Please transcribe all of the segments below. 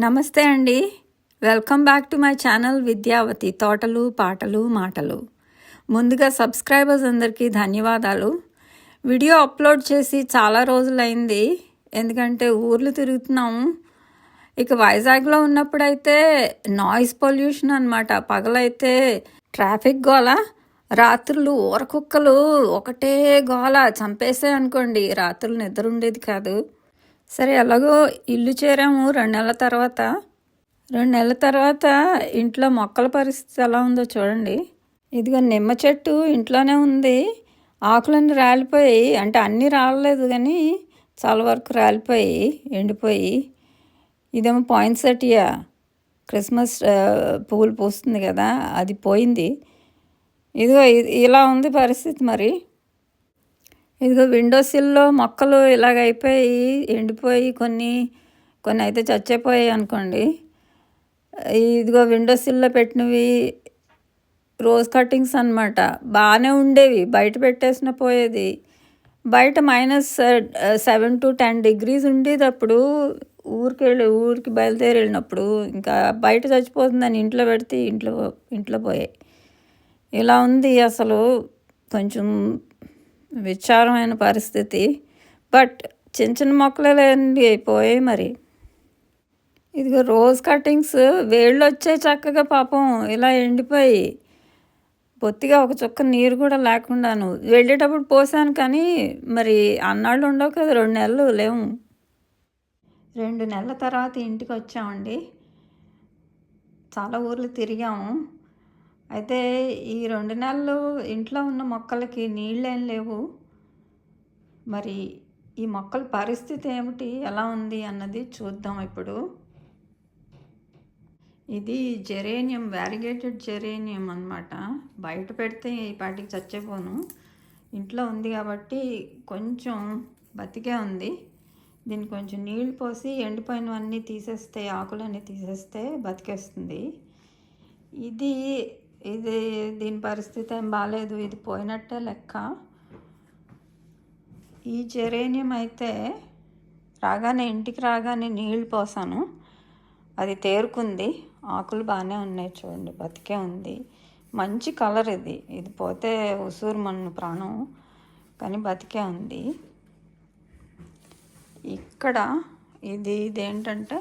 నమస్తే అండి. Welcome back to my channel Vidyavathi. తోటలు పాటలు మాటలు. ముందుగా సబ్స్క్రైబర్స్ అందరికీ ధన్యవాదాలు. వీడియో అప్లోడ్ చేసి చాలా రోజులైంది. ఎందుకంటే ఊర్లు తిరుగుతున్నాము. ఇక వైజాగ్లో ఉన్నప్పుడైతే నాయిస్ పొల్యూషన్ అనమాట పగలైతే ట్రాఫిక్ గోల రాత్రులు ఊరకుక్కలు ఒకటే గోల. చంపేసే అనుకోండి. రాత్రులు నిద్ర ఉండేది కాదు. సరే ఎలాగో ఇల్లు చేరాము రెండు నెలల తర్వాత. రెండు నెలల తర్వాత ఇంట్లో మొక్కల పరిస్థితి ఎలా ఉందో చూడండి. ఇదిగో నిమ్మ చెట్టు ఇంట్లోనే ఉంది. ఆకులన్నీ రాలిపోయి అంటే అన్నీ రాలలేదు కానీ చాలా వరకు రాలిపోయి ఎండిపోయి. ఇదేమో పాయింట్సెటియా క్రిస్మస్ పువ్వులు పూస్తుంది కదా అది పోయింది. ఇదిగో ఇలా ఉంది పరిస్థితి మరి. ఇదిగో విండో సిల్లో మొక్కలు ఇలాగ అయిపోయి ఎండిపోయి కొన్ని కొన్ని అయితే చచ్చిపోయాయి అనుకోండి. ఇదిగో విండో సిల్లో పెట్టినవి రోజ్ కటింగ్స్ అన్నమాట. బాగానే ఉండేవి బయట పెట్టేసిన పోయేది. బయట minus seven to ten degrees ఉండేది అప్పుడు. ఊరికి వెళ్ళి ఊరికి బయలుదేరి వెళ్ళినప్పుడు ఇంకా బయట చచ్చిపోతుందని ఇంట్లో పెడితే ఇంట్లో ఇంట్లో పోయాయి. ఇలా ఉంది అసలు. కొంచెం విచారమైన పరిస్థితి. బట్ చిన్న చిన్న మొక్కలే లేండి అయిపోయాయి మరి. ఇదిగో రోజ్ కటింగ్స్ వేళ్ళు వచ్చే చక్కగా పాపం ఇలా ఎండిపోయి బొత్తిగా ఒక చుక్క నీరు కూడా లేకుండాను. వెళ్ళేటప్పుడు పోసాను కానీ మరి అన్నాళ్ళు ఉండవు కదా రెండు నెలలు లేవు. రెండు నెలల తర్వాత ఇంటికి వచ్చామండి. చాలా ఊర్లు తిరిగాము. అయితే ఈ రెండు నెలలు ఇంట్లో ఉన్న మొక్కలకి నీళ్ళేం లేవు. మరి ఈ మొక్కల పరిస్థితి ఏమిటి? ఎలా ఉంది అన్నది చూద్దాం ఇప్పుడు. ఇది జెరేనియం వ్యారిగేటెడ్ జెరేనియం అనమాట బయట పెడితే ఈ పాటికి చచ్చిపోను. ఇంట్లో ఉంది కాబట్టి కొంచెం బతికే ఉంది. దీనికి కొంచెం నీళ్ళు పోసి ఎండిపోయినవన్నీ తీసేస్తే ఆకులన్నీ తీసేస్తే బతికేస్తుంది. ఇది ఇది దీని పరిస్థితి ఏం బాగాలేదు ఇది పోయినట్టే లెక్క. ఈ జెరేనియం అయితే రాగానే ఇంటికి రాగానే నీళ్ళు పోసాను. అది తేరుకుంది. ఆకులు బాగానే ఉన్నాయి చూడండి బతికే ఉంది. మంచి కలర్ ఇది. ఇది పోతే ఉసూరు మన్ను ప్రాణం కానీ బతికే ఉంది. ఇక్కడ ఇది ఇదేంటంటే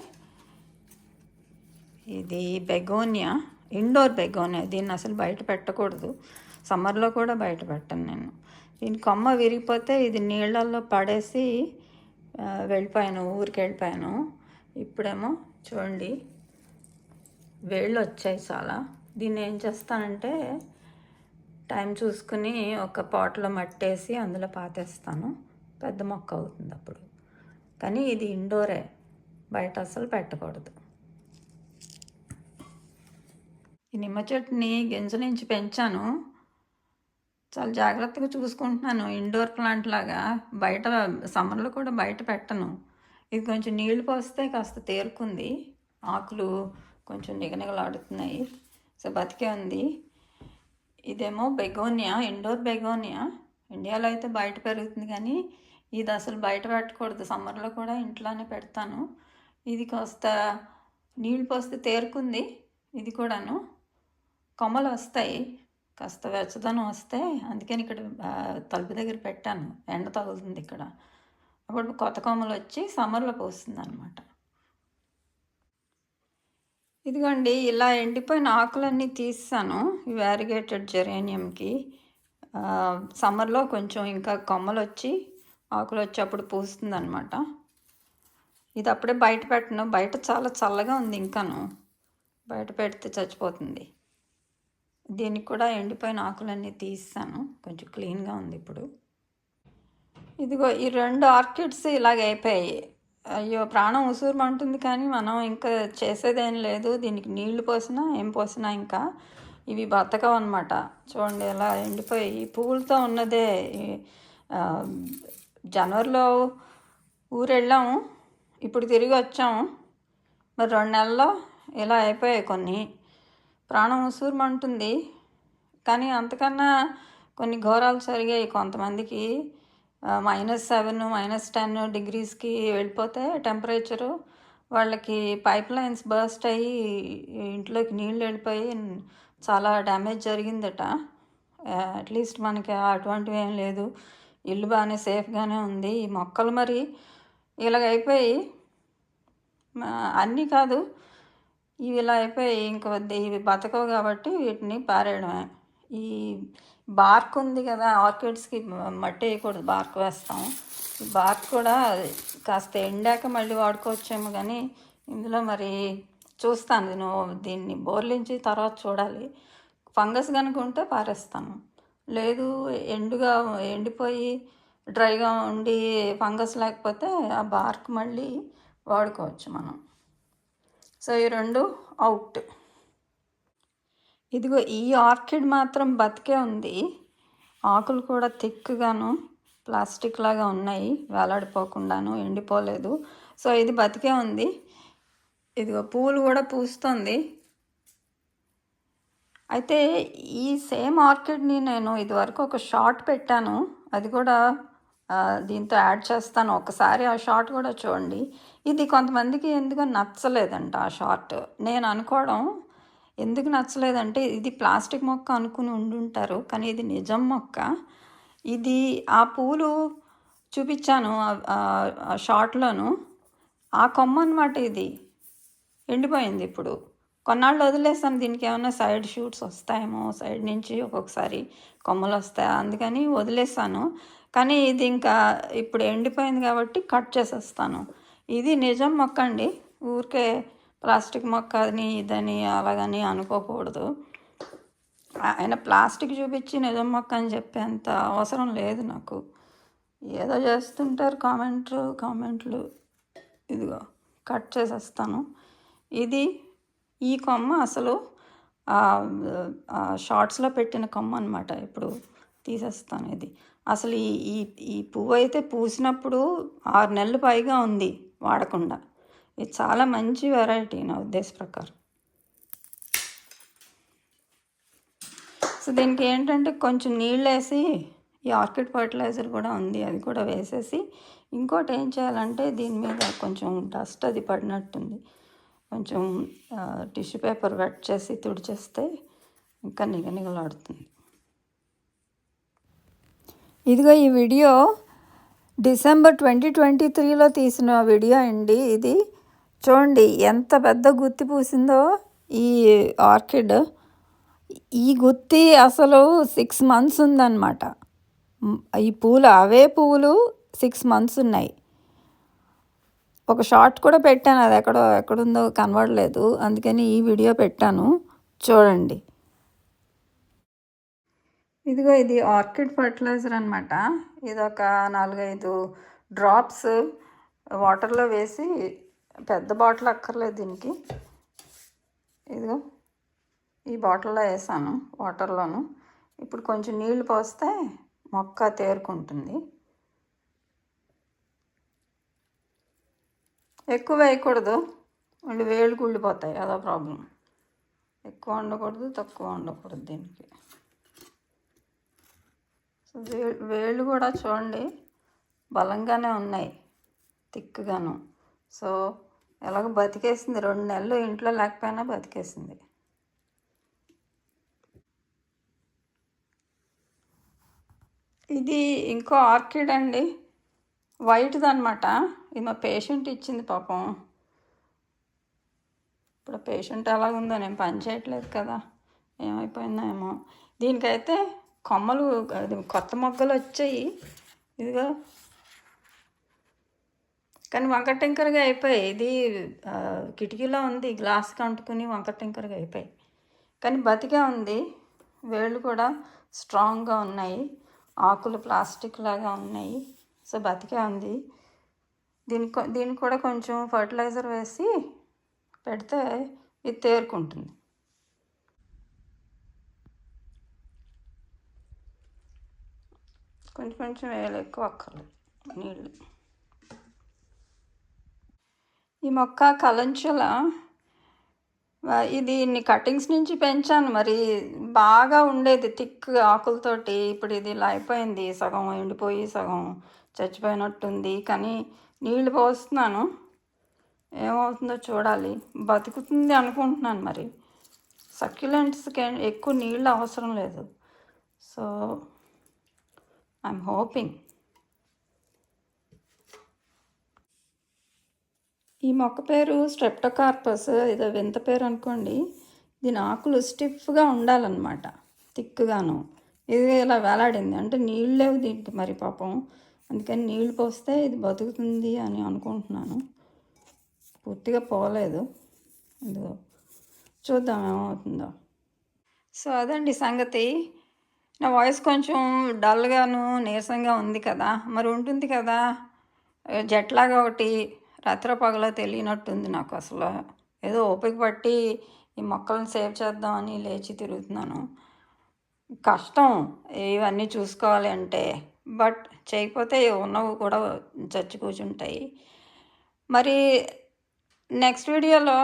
ఇది బెగోనియా. ఇండోర్ బెగోనియా దీన్ని అసలు బయట పెట్టకూడదు. సమ్మర్లో కూడా బయట పెట్టను నేను. దీని కొమ్మ విరిగిపోతే ఇది నీళ్ళల్లో పడేసి వెళ్ళిపోయాను ఊరికి వెళ్ళిపోయాను. ఇప్పుడేమో చూడండి వేళ్ళు వచ్చాయి చాలా. దీన్ని ఏం చేస్తానంటే టైం చూసుకుని ఒక పాట్లో మట్టేసి అందులో పాతేస్తాను. పెద్ద మొక్క అవుతుంది అప్పుడు. కానీ ఇది ఇండోరే బయట అసలు పెట్టకూడదు. ఈ నిమ్మ చెట్టుని గింజ నుంచి పెంచాను. చాలా జాగ్రత్తగా చూసుకుంటున్నాను. ఇండోర్ ప్లాంట్ లాగా బయట సమ్మర్లో కూడా బయట పెట్టను. ఇది కొంచెం నీళ్ళు పోస్తే కాస్త తేరుకుంది ఆకులు కొంచెం నిగనిగలాడుతున్నాయి. సో బతికే ఉంది. ఇదేమో బెగోనియా ఇండోర్ బెగోనియా. ఇండియాలో అయితే బయట పెరుగుతుంది కానీ ఇది అసలు బయట పెట్టకూడదు. సమ్మర్లో కూడా ఇంట్లోనే పెడతాను. ఇది కాస్త నీళ్ళు పోస్తే తేరుకుంది ఇది కూడాను. కొమ్మలు వస్తాయి. కాస్త వెచ్చదనం వస్తే అందుకని ఇక్కడ తలుపు దగ్గర పెట్టాను. ఎండ తగులుతుంది ఇక్కడ. అప్పుడు కొత్త కొమ్మలు వచ్చి సమ్మర్లో పోస్తుంది అనమాట ఇదిగోండి ఇలా ఎండిపోయిన ఆకులన్నీ తీసాను. ఈ వ్యారిగేటెడ్ జెరేనియంకి సమ్మర్లో కొంచెం ఇంకా కొమ్మలు వచ్చి ఆకులు వచ్చి అప్పుడు పూస్తుంది అనమాట ఇది అప్పుడే బయట పెట్టను. బయట చాలా చల్లగా ఉంది ఇంకాను. బయట పెడితే చచ్చిపోతుంది. దీనికి కూడా ఎండిపోయిన ఆకులన్నీ తీస్తాను. కొంచెం క్లీన్గా ఉంది ఇప్పుడు. ఇదిగో ఈ రెండు ఆర్కిడ్స్ ఇలాగ అయిపోయాయి. అయ్యో ప్రాణం ఉసూరుమంటుంది కానీ మనం ఇంకా చేసేదేం లేదు. దీనికి నీళ్ళు పోసినా ఏం పోసినా ఇంకా ఇవి బతకం అనమాట చూడండి ఇలా ఎండిపోయి పువ్వులతో ఉన్నదే జనవరిలో ఊరెళ్ళాము. ఇప్పుడు తిరిగి వచ్చాము. మరి రెండు నెలల్లో ఇలా అయిపోయాయి కొన్ని. ప్రాణం ఉసూరుమంటుంది కానీ అంతకన్నా కొన్ని ఘోరాలు జరిగాయి. కొంతమందికి మైనస్ సెవెన్ మైనస్ టెన్ డిగ్రీస్కి వెళ్ళిపోతే టెంపరేచరు వాళ్ళకి పైప్ లైన్స్ బర్స్ట్ అయ్యి ఇంట్లోకి నీళ్ళు వెళ్ళిపోయి చాలా డ్యామేజ్ జరిగిందట. అట్లీస్ట్ మనకి అటువంటివి ఏం లేదు. ఇల్లు బాగానే సేఫ్గానే ఉంది. ఈ మొక్కలు మరి ఇలాగైపోయి అన్నీ కాదు ఇవి ఇలా అయిపోయి ఇంక ఇవి బతకవు కాబట్టి వీటిని పారేయడమే. ఈ బార్క్ ఉంది కదా ఆర్కిడ్స్కి మట్టి వేయకూడదు బార్క్ వేస్తాం. ఈ బార్క్ కూడా కాస్త ఎండాక మళ్ళీ వాడుకోవచ్చేమో కానీ ఇందులో మరి చూస్తాను నువ్వు దీన్ని బోర్లించి తర్వాత చూడాలి. ఫంగస్ కనుక ఉంటే పారేస్తాను. లేదు ఎండుగా ఎండిపోయి డ్రైగా ఉండి ఫంగస్ లేకపోతే ఆ బార్క్ మళ్ళీ వాడుకోవచ్చు మనం. సో ఈ రెండు అవుట్ ఇదిగో ఈ ఆర్కిడ్ మాత్రం బతికే ఉంది. ఆకులు కూడా థిక్గాను ప్లాస్టిక్ లాగా ఉన్నాయి వేలాడిపోకుండాను ఎండిపోలేదు. సో ఇది బతికే ఉంది. ఇదిగో పువ్వులు కూడా పూస్తుంది. అయితే ఈ సేమ్ ఆర్కిడ్ని నేను ఇదివరకు ఒక షార్ట్ పెట్టాను. అది కూడా దీంతో యాడ్ చేస్తాను. ఒకసారి ఆ షార్ట్ కూడా చూడండి. ఇది కొంతమందికి ఎందుకో నచ్చలేదంట ఆ షార్ట్ నేను అనుకోవడం ఎందుకు నచ్చలేదంటే ఇది ప్లాస్టిక్ మొక్క అనుకుని ఉండుంటారు కానీ ఇది నిజం మొక్క. ఇది ఆ పూలు చూపించాను షార్ట్లోను ఆ కొమ్మ అనమాట ఇది. ఎండిపోయింది ఇప్పుడు. కొన్నాళ్ళు వదిలేస్తాను దీనికి ఏమైనా సైడ్ షూట్స్ వస్తాయేమో సైడ్ నుంచి ఒక్కొక్కసారి కొమ్మలు వస్తాయి అందుకని వదిలేసాను. కానీ ఇది ఇంకా ఇప్పుడు ఎండిపోయింది కాబట్టి కట్ చేసేస్తాను. ఇది నిజం మొక్క అండి. ఊరికే ప్లాస్టిక్ మొక్క అని ఇదని అలాగని అనుకోకూడదు. ఆయన ప్లాస్టిక్ చూపించి నిజం మొక్క అని చెప్పేంత అవసరం లేదు నాకు. ఏదో చేస్తుంటారు కామెంట్లు కామెంట్లు. ఇదిగో కట్ చేసేస్తాను. ఇది ఈ కొమ్మ అసలు షార్ట్స్లో పెట్టిన కొమ్మ అనమాట ఇప్పుడు తీసేస్తాను ఇది. అసలు ఈ ఈ ఈ పువ్వు అయితే పూసినప్పుడు ఆరు నెలలు పైగా ఉంది వాడకుండా. ఇది చాలా మంచి వెరైటీ నా ఉద్దేశ ప్రకారం. సో దీనికి ఏంటంటే కొంచెం నీళ్ళు వేసి ఈ ఆర్కిడ్ ఫర్టిలైజర్ కూడా ఉంది అది కూడా వేసేసి ఇంకోటి ఏం చేయాలంటే దీని మీద కొంచెం డస్ట్ అది పడినట్టుంది. కొంచెం టిష్యూ పేపర్ వెట్ చేసి తుడిచేస్తే ఇంకా నిగనిగలాడుతుంది. ఇదిగో ఈ వీడియో డిసెంబర్ ట్వంటీ ట్వంటీ త్రీలో తీసిన వీడియో అండి ఇది. చూడండి ఎంత పెద్ద గుత్తి పూసిందో ఈ ఆర్కిడ్. ఈ గుత్తి అసలు సిక్స్ మంత్స్ ఉందన్నమాట. ఈ పూలు అవే పువ్వులు సిక్స్ మంత్స్ ఉన్నాయి. ఒక షార్ట్ కూడా పెట్టాను అది ఎక్కడో ఎక్కడుందో కనబడలేదు. అందుకని ఈ వీడియో పెట్టాను. చూడండి. ఇదిగో ఇది ఆర్కిడ్ ఫర్టిలైజర్ అనమాట ఇది ఒక నాలుగైదు డ్రాప్స్ వాటర్లో వేసి పెద్ద బాటిల్ అక్కర్లేదు దీనికి. ఇదిగో ఈ బాటిల్లో వేసాను వాటర్లోను. ఇప్పుడు కొంచెం నీళ్ళు పోస్తే మొక్క తేరుకుంటుంది. ఎక్కువ వేయకూడదు. మళ్ళీ వేళ్ళు కుళ్ళిపోతాయి. అదో ప్రాబ్లం. ఎక్కువ ఉండకూడదు తక్కువ ఉండకూడదు దీనికి. వే వేళ్ళు కూడా చూడండి. బలంగానే ఉన్నాయి. తిక్కుగాను సో ఎలాగో బతికేసింది. రెండు నెలలు ఇంట్లో లేకపోయినా బతికేసింది. ఇది ఇంకో ఆర్కిడ్ అండి. వైట్ది అనమాట ఇది మా పేషెంట్ ఇచ్చింది పాపం. ఇప్పుడు పేషెంట్ ఎలాగుందో నేను పని చేయట్లేదు కదా. ఏమైపోయిందో ఏమో. దీనికైతే కొమ్మలు కొత్త మొగ్గలు వచ్చాయి. ఇదిగో. కానీ వంకటింకరగా అయిపోయాయి. ఇది కిటికీలో ఉంది గ్లాస్కి అంటుకుని వంకటింకరగా అయిపోయాయి. కానీ బతికే ఉంది. వేళ్ళు కూడా స్ట్రాంగ్గా ఉన్నాయి. ఆకులు ప్లాస్టిక్ లాగా ఉన్నాయి. సో బతికే ఉంది. దీనికి దీనికి కూడా కొంచెం ఫర్టిలైజర్ వేసి పెడితే ఇది తేరుకుంటుంది. కొంచెం కొంచెం వేలు ఎక్కువ అక్కర్లేదు. నీళ్ళు. ఈ మొక్క కలంచుల ఇది ఇన్ని కటింగ్స్ నుంచి పెంచాను మరి. బాగా ఉండేది థిక్ ఆకులతోటి. ఇప్పుడు ఇది ఇలా అయిపోయింది. సగం ఎండిపోయి సగం చచ్చిపోయినట్టుంది. కానీ నీళ్ళు పోస్తున్నాను. ఏమవుతుందో చూడాలి. బతుకుతుంది అనుకుంటున్నాను మరి. సక్యులెంట్స్కి ఎక్కువ నీళ్ళు అవసరం లేదు. సో ఐఎమ్ హోపింగ్ ఈ మొక్క పేరు స్ట్రెప్టోకార్పస్ ఏదో వింత పేరు అనుకోండి. దీని ఆకులు స్టిఫ్గా ఉండాలన్నమాట. థిక్గాను. ఇది ఇలా వేలాడింది. అంటే నీళ్ళు లేవు దీనికి మరి పాపం. అందుకని నీళ్ళు పోస్తే ఇది బతుకుతుంది అని అనుకుంటున్నాను. పూర్తిగా పోలేదు. ఇదిగో చూద్దాం ఏమవుతుందో. సో అదండి సంగతి. నా వాయిస్ కొంచెం డల్గాను నీరసంగా ఉంది కదా. మరి ఉంటుంది కదా. జట్లాగా ఒకటి రాత్రి పగల తెలియనట్టుంది నాకు అసలు. ఏదో ఓపిక పట్టి ఈ మొక్కలను సేవ్ చేద్దామని లేచి తిరుగుతున్నాను. కష్టం ఇవన్నీ చూసుకోవాలి అంటే. బట్ చేయకపోతే ఉన్నవి కూడా చచ్చి కూర్చుంటాయి. మరి నెక్స్ట్ వీడియోలో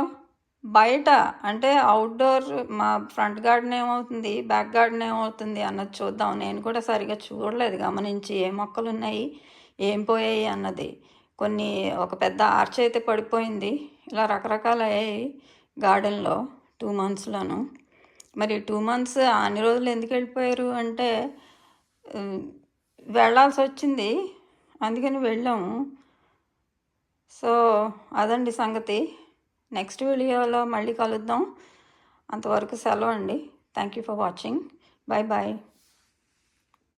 బయట అంటే అవుట్డోర్ మా ఫ్రంట్ గార్డెన్ ఏమవుతుంది బ్యాక్ గార్డెన్ ఏమవుతుంది అన్నది చూద్దాం. నేను కూడా సరిగా చూడలేదు గమనించి ఏ మొక్కలు ఉన్నాయి ఏం పోయాయి అన్నది. కొన్ని ఒక పెద్ద ఆర్చ్ అయితే పడిపోయింది. ఇలా రకరకాల అయ్యాయి గార్డెన్లో టూ మంత్స్లోను మరి టూ మంత్స్ అన్ని రోజులు ఎందుకు వెళ్ళిపోయారు అంటే వెళ్ళాల్సి వచ్చింది. అందుకని వెళ్ళాము. సో అదండి సంగతి. నెక్స్ట్ వీడియోలో మళ్ళీ కలుద్దాం. అంతవరకు సెలవు అండి. Thank you for watching bye bye